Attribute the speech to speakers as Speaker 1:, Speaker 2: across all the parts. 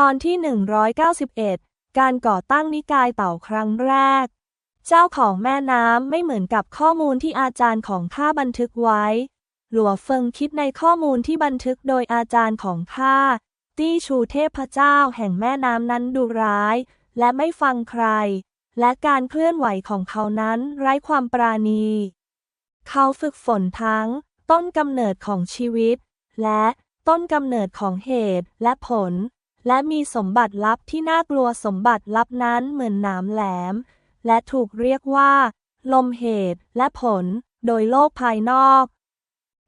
Speaker 1: ตอนที่ 191 การก่อตั้งนิกายเต่าครั้งแรก เจ้าของแม่น้ำไม่เหมือนกับข้อมูลที่อาจารย์ของข้าบันทึกไว้ หลัวเฟิงคิดในข้อมูลที่บันทึกโดยอาจารย์ของข้า ตี้ชูเทพเจ้าแห่งแม่น้ำนั้นดุร้าย และไม่ฟังใคร และการเคลื่อนไหวของเขานั้นไร้ความปราณี เขาฝึกฝนทั้ง ต้นกำเนิดของชีวิต และต้นกำเนิดของเหตุและผล และมีสมบัติลับที่น่ากลัวสมบัติลับนั้นเหมือนหนามแหลม และถูกเรียกว่า ลมเหตุและผล โดยโลกภายนอก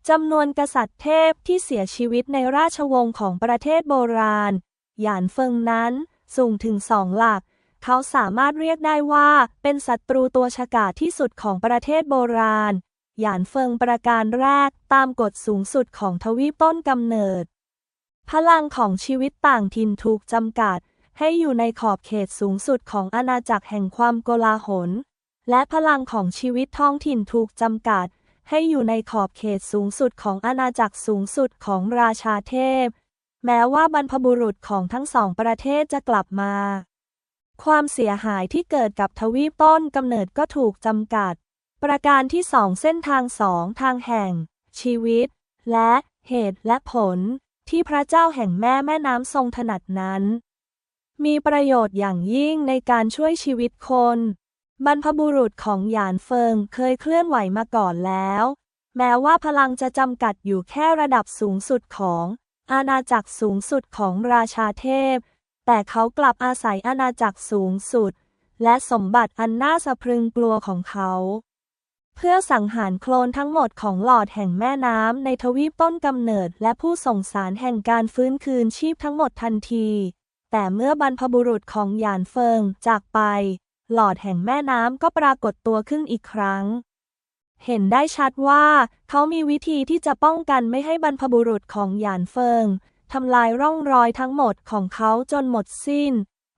Speaker 1: จำนวนกษัตริย์เทพที่เสียชีวิตในราชวงศ์ของประเทศโบราณ หยานเฟิงนั้น สูงถึงสองหลัก เขาสามารถเรียกได้ว่าเป็นศัตรูตัวฉกาจที่สุดของประเทศโบราณ หยานเฟิงประการแรกตามกฎสูงสุดของทวีปต้นกำเนิด พลังของชีวิตต่างถิ่นถูกจำกัด ให้อยู่ในขอบเขตสูงสุดของอาณาจักรแห่งความโกลาหล และพลังของชีวิตท้องถิ่นถูกจำกัด ให้อยู่ในขอบเขตสูงสุดของอาณาจักรสูงสุดของราชาเทพ แม้ว่าบรรพบุรุษของทั้งสองประเทศจะกลับมา ความเสียหายที่เกิดกับทวีปต้นกำเนิดก็ถูกจำกัด ประการที่สองเส้นทางสองทางแห่ง ชีวิต และเหตุและผล ที่พระเจ้าแห่งแม่แม่น้ำทรงถนัดนั้น มีประโยชน์อย่างยิ่งในการช่วยชีวิตคน บรรพบุรุษของหยานเฟิงเคยเคลื่อนไหวมาก่อนแล้ว แม้ว่าพลังจะจำกัดอยู่แค่ระดับสูงสุดของ อาณาจักรสูงสุดของราชาเทพ แต่เขากลับอาศัยอาณาจักรสูงสุด และสมบัติอันน่าสะพรึงกลัวของเขา เพื่อสังหารโคลนทั้งหมดของหลอดแห่งแม่น้ำในทวีปต้นกำเนิด และผู้ส่งสารแห่งการฟื้นคืนชีพทั้งหมดทันที แต่เมื่อบรรพบุรุษของหยานเฟิงจากไป หลอดแห่งแม่น้ำก็ปรากฏตัวขึ้นอีกครั้ง เห็นได้ชัดว่า เขามีวิธีที่จะป้องกันไม่ให้บรรพบุรุษของหยานเฟิงทำลายร่องรอยทั้งหมดของเขาจนหมดสิ้น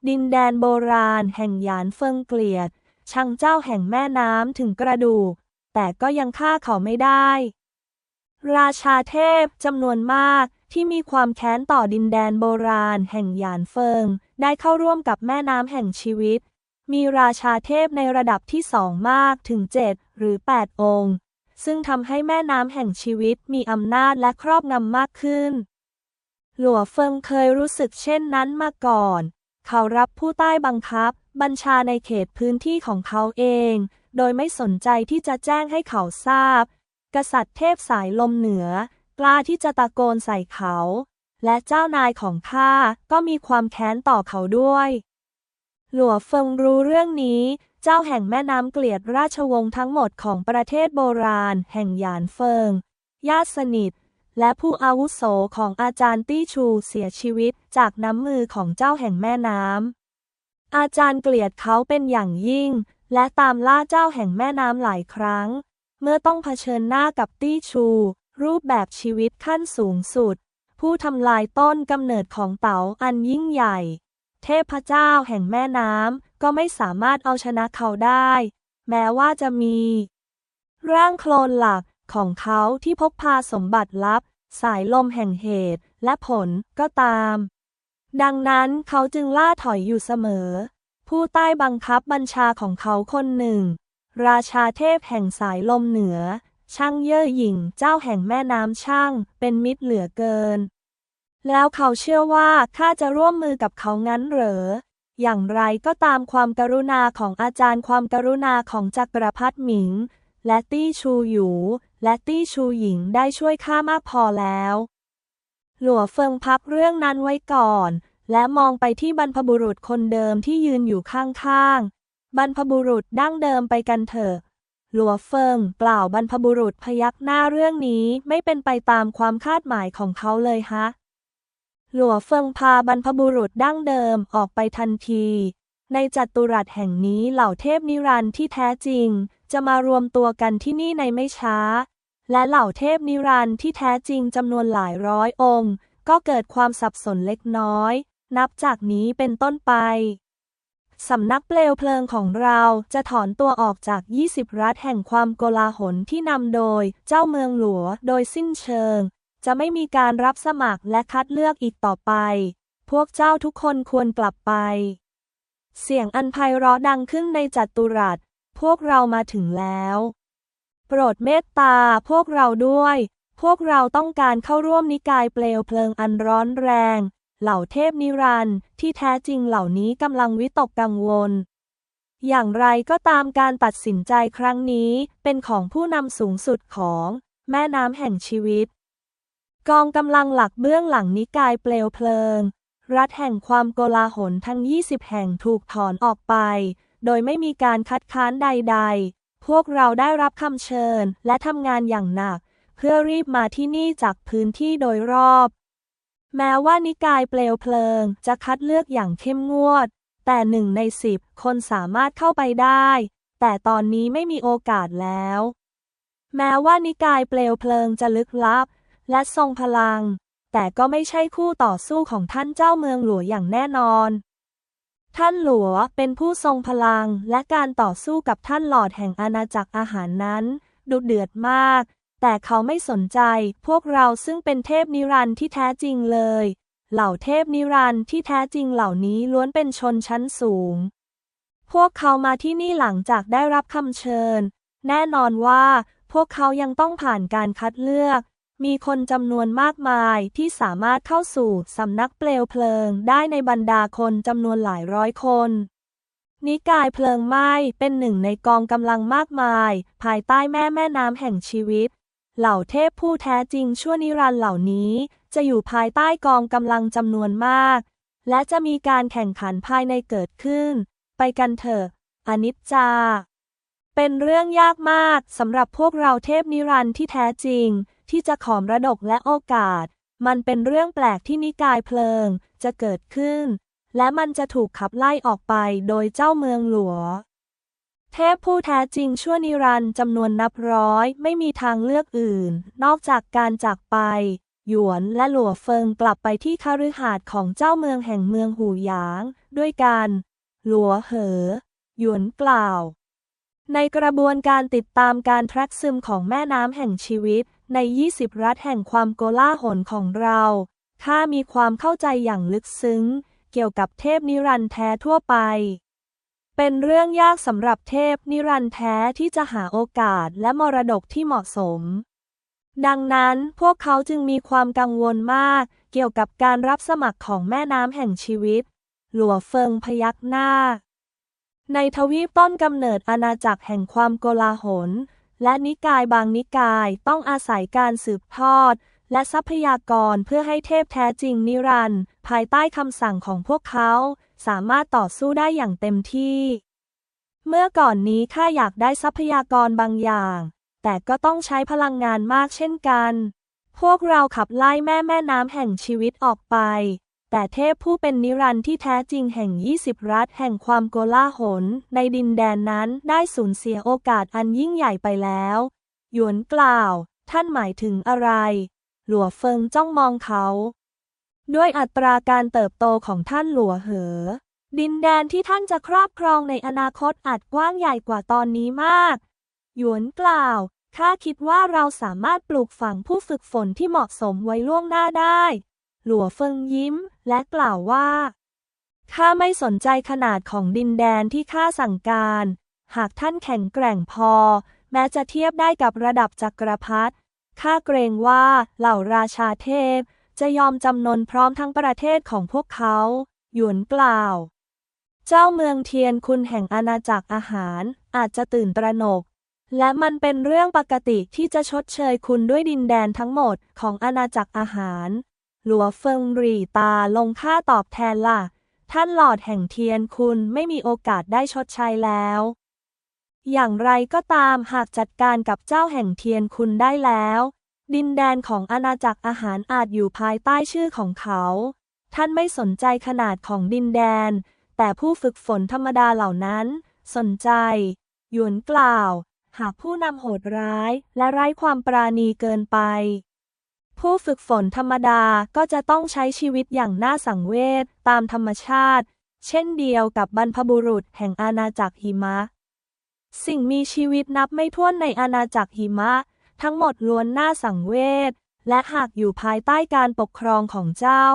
Speaker 1: ดินแดนโบราณ แห่งหยานเฟิงเกลียดชังเจ้าแห่งแม่น้ำถึงกระดูก แต่ก็ยังฆ่าเขาไม่ได้ ราชาเทพจำนวนมากที่มีความแค้นต่อดินแดนโบราณแห่งหยานเฟิง ได้เข้าร่วมกับแม่น้ำแห่งชีวิต มีราชาเทพในระดับที่สองมากถึงเจ็ดหรือแปดองค์ ซึ่งทำให้แม่น้ำแห่งชีวิตมีอำนาจและครอบงำมากขึ้น หลัวเฟิงเคยรู้สึกเช่นนั้นมาก่อน เขารับผู้ใต้บังคับ บัญชาในเขตพื้นที่ของเขาเอง โดยไม่สนใจที่จะแจ้งให้เขาทราบ กษัตริย์เทพสายลมเหนือ กล้าที่จะตะโกนใส่เขา และเจ้านายของข้าก็มีความแค้นต่อเขาด้วย หลัวเฟิงรู้เรื่องนี้ เจ้าแห่งแม่น้ำเกลียดราชวงศ์ทั้งหมดของประเทศโบราณ แห่งหยานเฟิง ญาติสนิทและผู้อาวุโสของอาจารย์ตี้ชูเสียชีวิตจากน้ำมือของเจ้าแห่งแม่น้ำ อาจารย์เกลียดเขาเป็นอย่างยิ่ง และตามล่าเจ้าแห่งแม่น้ำหลายครั้ง เมื่อต้องเผชิญหน้ากับตี้ชู รูปแบบชีวิตขั้นสูงสุด ผู้ทำลายต้นกำเนิดของเต๋าอันยิ่งใหญ่ เทพเจ้าแห่งแม่น้ำก็ไม่สามารถเอาชนะเขาได้ แม้ว่าจะมี ร่างโคลนหลักของเขาที่พกพาสมบัติลับ สายลมแห่งเหตุและผลก็ตาม ดังนั้นเขาจึงล่าถอยอยู่เสมอ ผู้ใต้บังคับบัญชาของเขาคนหนึ่ง ราชาเทพแห่งสายลมเหนือ ช่างเย่อหยิ่งเจ้าแห่งแม่น้ำช่าง เป็นมิตรเหลือเกิน แล้วเขาเชื่อว่าข้าจะร่วมมือกับเขางั้นเหรอ อย่างไรก็ตามความกรุณาของอาจารย์ความกรุณาของจักรพรรดิหมิง และตี้ชูหยูและตี้ชูหญิงได้ช่วยข้ามากพอแล้ว หลัวเฟิงพักเรื่องนั้นไว้ก่อน และมองไปที่บรรพบุรุษคนเดิมที่ยืนอยู่ข้างๆ บรรพบุรุษดั้งเดิมไปกันเถอะ หลัวเฟิงกล่าวบรรพบุรุษพยักหน้าเรื่องนี้ไม่เป็นไปตามความคาดหมายของเขาเลยฮะ หลัวเฟิงพาบรรพบุรุษดั้งเดิมออกไปทันที ในจัตุรัสแห่งนี้เหล่าเทพนิรันดร์ที่แท้จริง จะมารวมตัวกันที่นี่ในไม่ช้า และเหล่าเทพนิรันดร์ที่แท้จริงจำนวนหลายร้อยองค์ ก็เกิดความสับสนเล็กน้อย นับจากนี้เป็นต้นไป สำนักเปลวเพลิงของเราจะถอนตัวออกจาก 20 รัฐแห่งความโกลาหลที่นำโดยเจ้าเมืองหลวงโดยสิ้นเชิง จะไม่มีการรับสมัครและคัดเลือกอีกต่อไป พวกเจ้าทุกคนควรกลับไป เสียงอันไพเราะดังขึ้นในจัตุรัส พวกเรามาถึงแล้ว โปรดเมตตาพวกเราด้วย พวกเราต้องการเข้าร่วมนิกายเปลวเพลิงอันร้อนแรง เหล่าเทพนิรันดร์ที่แท้จริงเหล่านี้กำลังวิตกกังวล อย่างไรก็ตามการตัดสินใจครั้งนี้เป็นของผู้นำสูงสุดของแม่น้ำแห่งชีวิต กองกำลังหลักเบื้องหลังนิกายเปลวเพลิง รัฐแห่งความโกลาหลทั้ง 20 แห่งถูกถอนออกไป โดยไม่มีการคัดค้านใด ๆ พวกเราได้รับคำเชิญและทำงานอย่างหนัก เพื่อรีบมาที่นี่จากพื้นที่โดยรอบ แม้ว่านิกายเปลวเพลิงจะคัดเลือกอย่างเข้มงวด แต่หนึ่งในสิบคนสามารถเข้าไปได้ แต่ตอนนี้ไม่มีโอกาสแล้ว แม้ว่านิกายเปลวเพลิงจะลึกลับ และทรงพลัง แต่ก็ไม่ใช่คู่ต่อสู้ของท่านเจ้าเมืองหลวงอย่างแน่นอน ท่านหลวงเป็นผู้ทรงพลังและการต่อสู้กับท่านหลอดแห่งอาณาจักรอาหารนั้น ดุเดือดมาก แต่เขาไม่สนใจพวกเราซึ่งเป็นเทพนิรันดร์ที่แท้จริงเลย เหล่าเทพนิรันดร์ที่แท้จริงเหล่านี้ล้วนเป็นชนชั้นสูง พวกเขามาที่นี่หลังจากได้รับคำเชิญ แน่นอนว่า พวกเขายังต้องผ่านการคัดเลือก มีคนจำนวนมากมายที่สามารถเข้าสู่สำนักเปลวเพลิงได้ในบรรดาคนจำนวนหลายร้อยคนนิกายเพลิงไหม้เป็นหนึ่งในกองกำลังมากมาย ภายใต้แม่แม่น้ำแห่งชีวิต เหล่าเทพผู้แท้จริงชั่วนิรันดร์เหล่านี้ จะอยู่ภายใต้กองกำลังจำนวนมาก และจะมีการแข่งขันภายในเกิดขึ้น ไปกันเถอะ อนิจจา เป็นเรื่องยากมากสำหรับพวกเราเทพนิรันดร์ที่แท้จริง ที่จะขอมระดกและโอกาส มันเป็นเรื่องแปลกที่นิกายเพลิง จะเกิดขึ้น และมันจะถูกขับไล่ออกไปโดยเจ้าเมืองหลวง เทพผู้แท้จริงชั่วนิรันดร์จำนวนนับร้อยไม่มีทางเลือกอื่น นอกจากการจากไป หยวนและหลัวเฟิงกลับไปที่คาฤหาสน์ของเจ้าเมืองแห่งเมืองหูหยาง ด้วยกัน หลัวเหอ หยวนกล่าว ในกระบวนการติดตามการแทรกซึมของแม่น้ำแห่งชีวิต ใน 20 รัฐแห่งความโกลาหลของเราข้ามีความเข้าใจอย่างลึกซึ้ง เกี่ยวกับเทพนิรันดร์แท้ทั่วไป เป็นเรื่องยากสำหรับเทพนิรันดร์แท้ที่จะหาโอกาสและมรดกที่เหมาะสม ดังนั้นพวกเขาจึงมีความกังวลมาก เกี่ยวกับการรับสมัครของแม่น้ำแห่งชีวิต หลัวเฟิงพยักหน้า ในทวีปต้นกำเนิดอาณาจักรแห่งความโกลาหล และนิกายบางนิกายต้องอาศัยการสืบทอด และทรัพยากรเพื่อให้เทพแท้จริงนิรันดร์ภายใต้คำสั่งของพวกเขา สามารถต่อสู้ได้อย่างเต็มที่ เมื่อก่อนนี้ข้าอยากได้ทรัพยากรบางอย่าง แต่ก็ต้องใช้พลังงานมากเช่นกัน พวกเราขับไล่แม่แม่น้ำแห่งชีวิตออกไป แต่เทพผู้เป็นนิรันดร์ที่แท้จริงแห่ง 20 รัฐแห่งความโกลาหล ในดินแดนนั้นได้สูญเสียโอกาสอันยิ่งใหญ่ไปแล้ว หยวนกล่าว ท่านหมายถึงอะไร หลัวเฟิงจ้องมองเขา ด้วยอัตราการเติบโตของท่านหลัวเหอ ดินแดนที่ท่านจะครอบครองในอนาคตอาจกว้างใหญ่กว่าตอนนี้มาก หยวนกล่าว ข้าคิดว่าเราสามารถปลูกฝังผู้ฝึกฝนที่เหมาะสมไว้ล่วงหน้าได้ หลัวเฟิงยิ้ม และกล่าวว่าข้าไม่สนใจขนาดของดินแดนที่ข้าสั่งการ หากท่านแข็งแกร่งพอ แม้จะเทียบได้กับระดับจักรพรรดิข้าเกรงว่าเหล่าราชาเทพ จะยอมจำนนพร้อมทั้งประเทศของพวกเขา หยวนกล่าว เจ้าเมืองเทียนคุณแห่งอาณาจักรอาหารอาจจะตื่นตระหนก และมันเป็นเรื่องปกติที่จะชดเชยคุณด้วยดินแดนทั้งหมดของอาณาจักรอาหาร หลัวเฟิงรีตาลงค่าตอบแทนล่ะ ท่านหลอดแห่งเทียนคุณไม่มีโอกาสได้ชดใช้แล้ว อย่างไรก็ตามหากจัดการกับเจ้าแห่งเทียนคุณได้แล้ว ดินแดนของอาณาจักรอาหารอาจอยู่ภายใต้ชื่อของเขา ท่านไม่สนใจขนาดของดินแดน แต่ผู้ฝึกฝนธรรมดาเหล่านั้น สนใจ หยวนกล่าว หากผู้นำโหดร้ายและไร้ความปราณีเกินไป ผู้ฝึกฝนธรรมดาก็จะต้องใช้ชีวิตอย่างน่าสังเวชตามธรรมชาติ เช่นเดียวกับบรรพบุรุษแห่งอาณาจักรหิมะ สิ่งมีชีวิตนับไม่ถ้วนในอาณาจักรหิมะ ทั้งหมดล้วนน่าสังเวช และหากอยู่ภายใต้การปกครองของเจ้า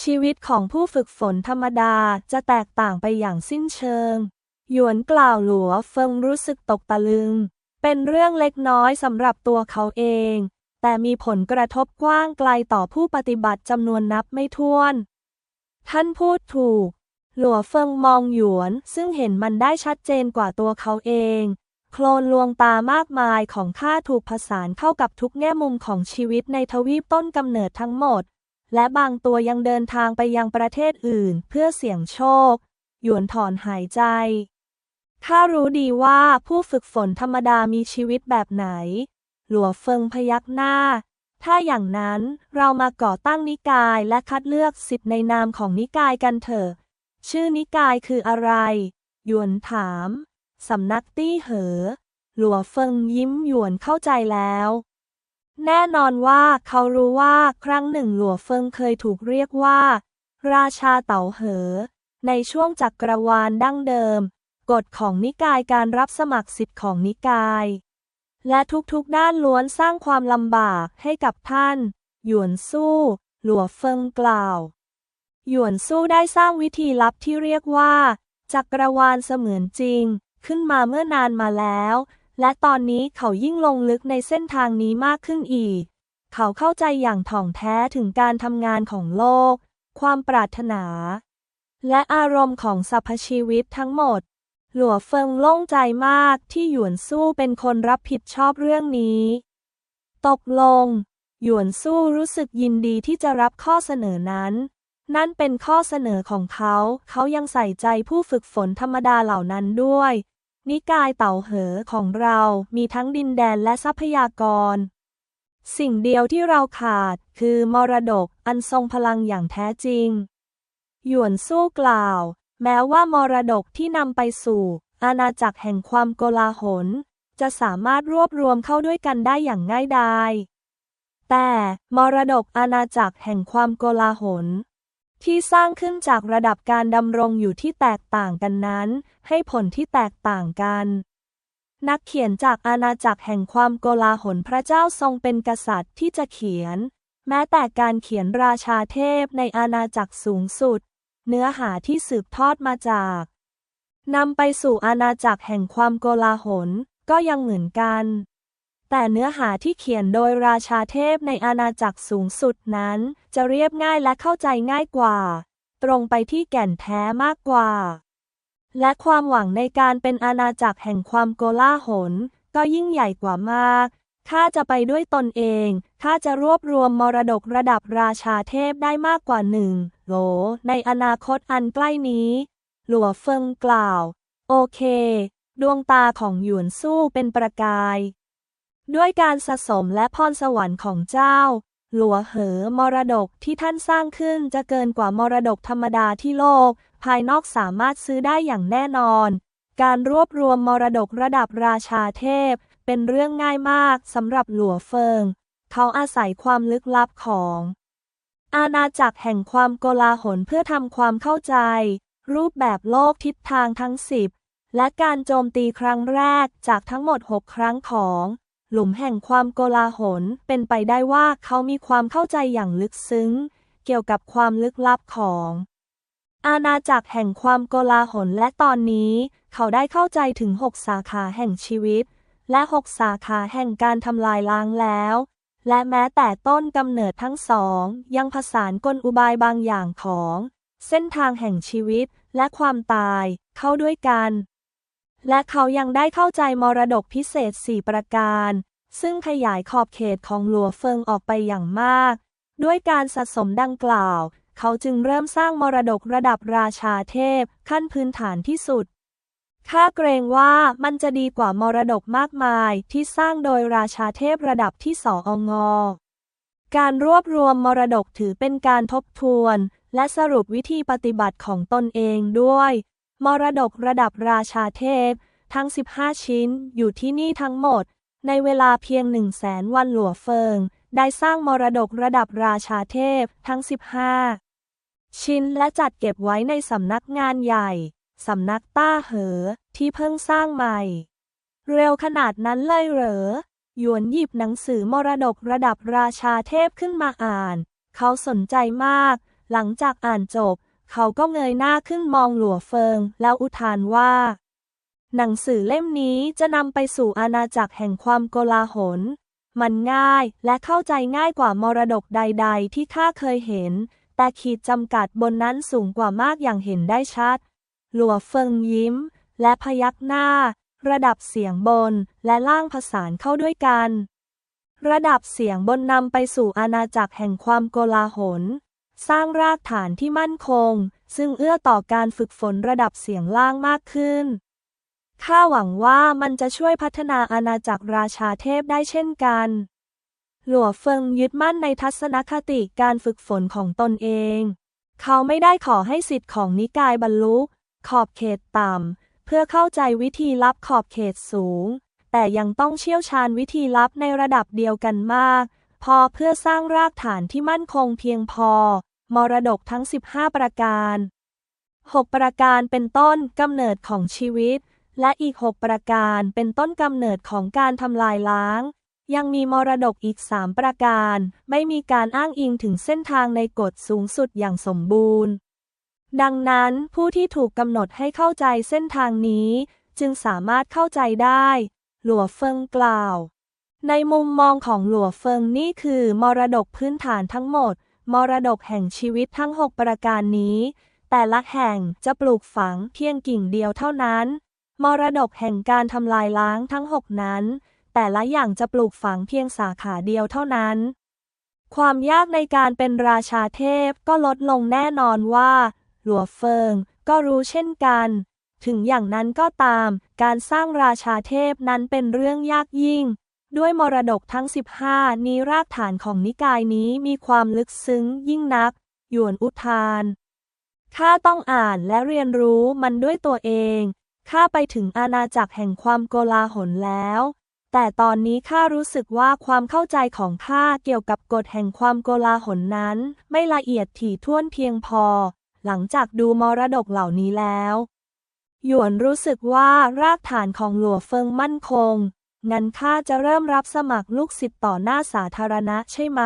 Speaker 1: ชีวิตของผู้ฝึกฝนธรรมดาจะแตกต่างไปอย่างสิ้นเชิง หยวนกล่าวหลัวเฟิงรู้สึกตกตะลึง เป็นเรื่องเล็กน้อยสำหรับตัวเขาเอง แต่มีผลกระทบกว้างไกลต่อผู้ปฏิบัติจำนวนนับไม่ถ้วน ท่านพูดถูก หลัวเฟิงมองหยวนซึ่งเห็นมันได้ชัดเจนกว่าตัวเขาเอง โคลนลวงตามากมายของข้าถูกผสานเข้ากับทุกแง่มุมของชีวิตในทวีปต้นกำเนิดทั้งหมด และบางตัวยังเดินทางไปยังประเทศอื่น เพื่อเสี่ยงโชค หยวนถอนหายใจข้ารู้ดีว่าผู้ฝึกฝนธรรมดามีชีวิตแบบไหน หลัวเฟิงพยักหน้า ถ้าอย่างนั้นเรามาก่อตั้งนิกายและคัดเลือกสิทธิ์ในนามของนิกายกันเถอะ ชื่อนิกายคืออะไร หยวนถาม สำนักตี้เหอ หลัวเฟิงยิ้มหยวนเข้าใจแล้ว แน่นอนว่าเขารู้ว่าครั้งหนึ่งหลัวเฟิงเคยถูกเรียกว่า ราชาเต๋าเหอ ในช่วงจักรวาลดั้งเดิม กฎของนิกายการรับสมัครสิทธิ์ของนิกาย และทุกๆด้านล้วนสร้างความลำบากให้กับท่าน หยวนสู้ หลัวเฟิงกล่าว หยวนสู้ได้สร้างวิธีลับที่เรียกว่าจักรวาลเสมือนจริง ขึ้นมาเมื่อนานมาแล้ว และตอนนี้เขายิ่งลงลึกในเส้นทางนี้มากขึ้นอีก เขาเข้าใจอย่างถ่องแท้ถึงการทำงานของโลก ความปรารถนา และอารมณ์ของสรรพชีวิตทั้งหมด หลัวเฟิงโล่งใจมากที่หยวนสู้เป็นคนรับผิดชอบเรื่องนี้ ตกลง หยวนสู้รู้สึกยินดีที่จะรับข้อเสนอนั้นนั่นเป็นข้อเสนอของเขา เขายังใส่ใจผู้ฝึกฝนธรรมดาเหล่านั้นด้วย นิกายเต่าเหอของเรามีทั้งดินแดนและทรัพยากร สิ่งเดียวที่เราขาดคือมรดกอันทรงพลังอย่างแท้จริง หยวนสู้กล่าว แม้ว่ามรดกที่นำไปสู่ อาณาจักรแห่งความโกลาหล จะสามารถรวบรวมเข้าด้วยกันได้อย่างง่ายดายแต่มรดกอาณาจักรแห่งความโกลาหล ที่สร้างขึ้นจากระดับการดำรงอยู่ที่แตกต่างกันนั้น ให้ผลที่แตกต่างกัน นักเขียนจากอาณาจักรแห่งความโกลาหลพระเจ้าทรงเป็นกษัตริย์ที่จะเขียน แม้แต่การเขียนราชาเทพในอาณาจักรสูงสุด เนื้อหาที่สืบทอดมาจากนำไปสู่อาณาจักรแห่งความโกลาหลก็ยังเหมือนกัน แต่เนื้อหาที่เขียนโดยราชาเทพในอาณาจักรสูงสุดนั้น จะเรียบง่ายและเข้าใจง่ายกว่า ตรงไปที่แก่นแท้มากกว่า และความหวังในการเป็นอาณาจักรแห่งความโกลาหลก็ยิ่งใหญ่กว่ามากข้าจะไปด้วยตนเองข้าจะรวบรวมมรดกระดับราชาเทพได้มากกว่าหนึ่งโหล ในอนาคตอันใกล้นี้ หลัวเฟิงกล่าว โอเค ดวงตาของหยวนสู้เป็นประกาย ด้วยการสะสมและพรสวรรค์ของเจ้า หลัวเหอมรดกที่ท่านสร้างขึ้นจะเกินกว่ามรดกธรรมดาที่โลก ภายนอกสามารถซื้อได้อย่างแน่นอน การรวบรวมมรดกระดับราชาเทพ เป็นเรื่องง่ายมากสำหรับหลัวเฟิง เขาอาศัยความลึกลับของ อาณาจักรแห่งความโกลาหลเพื่อทำความเข้าใจ รูปแบบโลกทิศทางทั้งสิบและการโจมตีครั้งแรกจากทั้งหมด 6 ครั้งของ หลุมแห่งความโกลาหล เป็นไปได้ว่าเขามีความเข้าใจอย่างลึกซึ้ง เกี่ยวกับความลึกลับของ อาณาจักรแห่งความโกลาหลและตอนนี้ เขาได้เข้าใจถึง6สาขาแห่งชีวิต และ6สาขาแห่งการทำลายล้างแล้ว และแม้แต่ต้นกำเนิดทั้งสอง ยังผสานกลอุบายบางอย่างของ เส้นทางแห่งชีวิตและความตาย เข้าด้วยกัน และเขายังได้เข้าใจมรดกพิเศษ 4 ประการ ซึ่งขยายขอบเขตของหลัวเฟิงออกไปอย่างมาก ด้วยการสะสมดังกล่าว เขาจึงเริ่มสร้างมรดกระดับราชาเทพขั้นพื้นฐานที่สุดข้าเกรงว่ามันจะดีกว่ามรดกมากมายที่สร้างโดยราชาเทพระดับที่สองงการรวบรวมมรดกถือเป็นการทบทวน และสรุปวิธีปฏิบัติของตนเองด้วย มรดกระดับราชาเทพ ทั้ง 15 ชิ้นอยู่ที่นี่ทั้งหมด ในเวลาเพียงหนึ่งแสนวันหลัวเฟิง ได้สร้างมรดกระดับราชาเทพทั้ง 15 ชิ้นและจัดเก็บไว้ในสำนักงานใหญ่ สำนักต้าเหอ ที่เพิ่งสร้างใหม่ เร็วขนาดนั้นเลยเหรอหยวนหยิบหนังสือมรดกระดับราชาเทพขึ้นมาอ่าน เขาสนใจมาก หลังจากอ่านจบ เขาก็เงยหน้าขึ้นมองหลัวเฟิง แล้วอุทานว่า หนังสือเล่มนี้จะนำไปสู่อาณาจักรแห่งความโกลาหล มันง่ายและเข้าใจง่ายกว่ามรดกใด ๆ ที่ข้าเคยเห็น แต่ขีดจำกัดบนนั้นสูงกว่ามากอย่างเห็นได้ชัด หลัวเฟิงยิ้ม และพยักหน้า ระดับเสียงบนและล่างผสานเข้าด้วยกัน ระดับเสียงบนนำไปสู่อาณาจักรแห่งความโกลาหล สร้างรากฐานที่มั่นคง ซึ่งเอื้อต่อการฝึกฝนระดับเสียงล่างมากขึ้น ข้าหวังว่ามันจะช่วยพัฒนาอาณาจักรราชาเทพได้เช่นกัน หลัวเฟิงยึดมั่นในทัศนคติการฝึกฝนของตนเอง เขาไม่ได้ขอให้สิทธิ์ของนิกายบรรลุ ขอบเขตต่ำ เพื่อเข้าใจวิธีลับขอบเขตสูง แต่ยังต้องเชี่ยวชาญวิธีลับในระดับเดียวกันมาก พอเพื่อสร้างรากฐานที่มั่นคงเพียงพอ มรดกทั้ง 15 ประการ 6 ประการเป็นต้นกำเนิดของชีวิต และอีก 6 ประการเป็นต้นกำเนิดของการทำลายล้าง ยังมีมรดกอีก 3 ประการ ไม่มีการอ้างอิงถึงเส้นทางในกฎสูงสุดอย่างสมบูรณ์ ดังนั้นผู้ที่ถูกกำหนดให้เข้าใจเส้นทางนี้ จึงสามารถเข้าใจได้ หลัวเฟิงกล่าว ในมุมมองของหลัวเฟิงนี่คือ มรดกพื้นฐานทั้งหมด มรดกแห่งชีวิตทั้ง 6 ประการนี้ แต่ละแห่งจะปลูกฝังเพียงกิ่งเดียวเท่านั้น มรดกแห่งการทำลายล้างทั้ง 6 นั้น แต่ละอย่างจะปลูกฝังเพียงสาขาเดียวเท่านั้น ความยากในการเป็นราชาเทพก็ลดลงแน่นอนว่า หลัวเฟิงก็รู้เช่นกัน ถึงอย่างนั้นก็ตาม การสร้างราชาเทพนั้นเป็นเรื่องยากยิ่ง ด้วยมรดกทั้ง 15 นี้รากฐานของนิกายนี้มีความลึกซึ้งยิ่งนัก หยวนอุทาน ข้าต้องอ่านและเรียนรู้มันด้วยตัวเอง ข้าไปถึงอาณาจักรแห่งความโกลาหลแล้ว แต่ตอนนี้ข้ารู้สึกว่าความเข้าใจของข้าเกี่ยวกับกฎแห่งความโกลาหลนั้น ไม่ละเอียดถี่ถ้วนเพียงพอ หลังจากดูมรดกเหล่านี้แล้ว หยวนรู้สึกว่ารากฐานของหลัวเฟิงมั่นคง งั้นข้าจะเริ่มรับสมัครลูกศิษย์ต่อหน้าสาธารณะใช่ไหม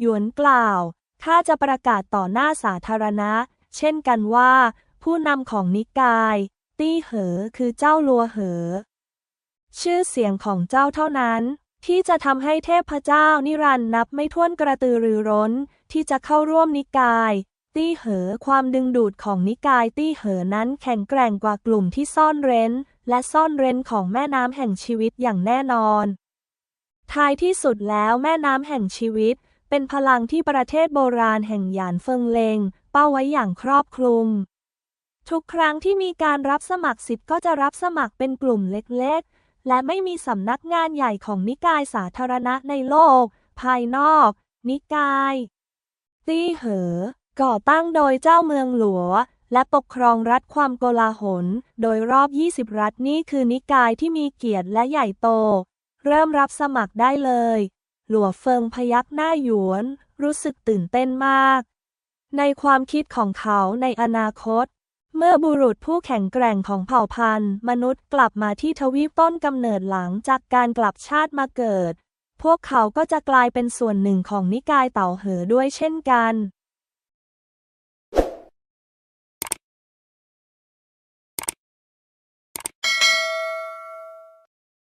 Speaker 1: หยวนกล่าว ข้าจะประกาศต่อหน้าสาธารณะ เช่นกันว่า ผู้นำของนิกาย ตี้เหอคือเจ้าลัวเหอ ชื่อเสียงของเจ้าเท่านั้น ที่จะทำให้เทพเจ้านิรันดร์นับไม่ถ้วนกระตือรือร้น ที่จะเข้าร่วมนิกาย ตี้เหอความดึงดูดของนิกายตี้เหอนั้นแข็งแกร่งกว่ากลุ่มที่ซ่อนเร้น และซ่อนเร้นของแม่น้ำแห่งชีวิตอย่างแน่นอน ท้ายที่สุดแล้วแม่น้ำแห่งชีวิต เป็นพลังที่ประเทศโบราณแห่งหยานเฟิงเลง เป้าไว้อย่างครอบคลุม ทุกครั้งที่มีการรับสมัครสิทธิ์ก็จะรับสมัครเป็นกลุ่มเล็กๆ และไม่มีสำนักงานใหญ่ของนิกายสาธารณะในโลก ภายนอก นิกาย ตี้เหอ ก่อตั้งโดยเจ้าเมืองหลัว และปกครองรัฐความโกลาหล โดยรอบ 20 รัฐนี่คือนิกายที่มีเกียรติและใหญ่โต เริ่มรับสมัครได้เลย หลัวเฟิงพยักหน้าหยวน รู้สึกตื่นเต้นมาก ในความคิดของเขาในอนาคต เมื่อบุรุษผู้แข็งแกร่งของเผ่าพันธุ์ มนุษย์กลับมาที่ทวีปต้นกำเนิดหลังจากการกลับชาติมาเกิด พวกเขาก็จะกลายเป็นส่วนหนึ่งของนิกายเต่าเหอด้วยเช่นกัน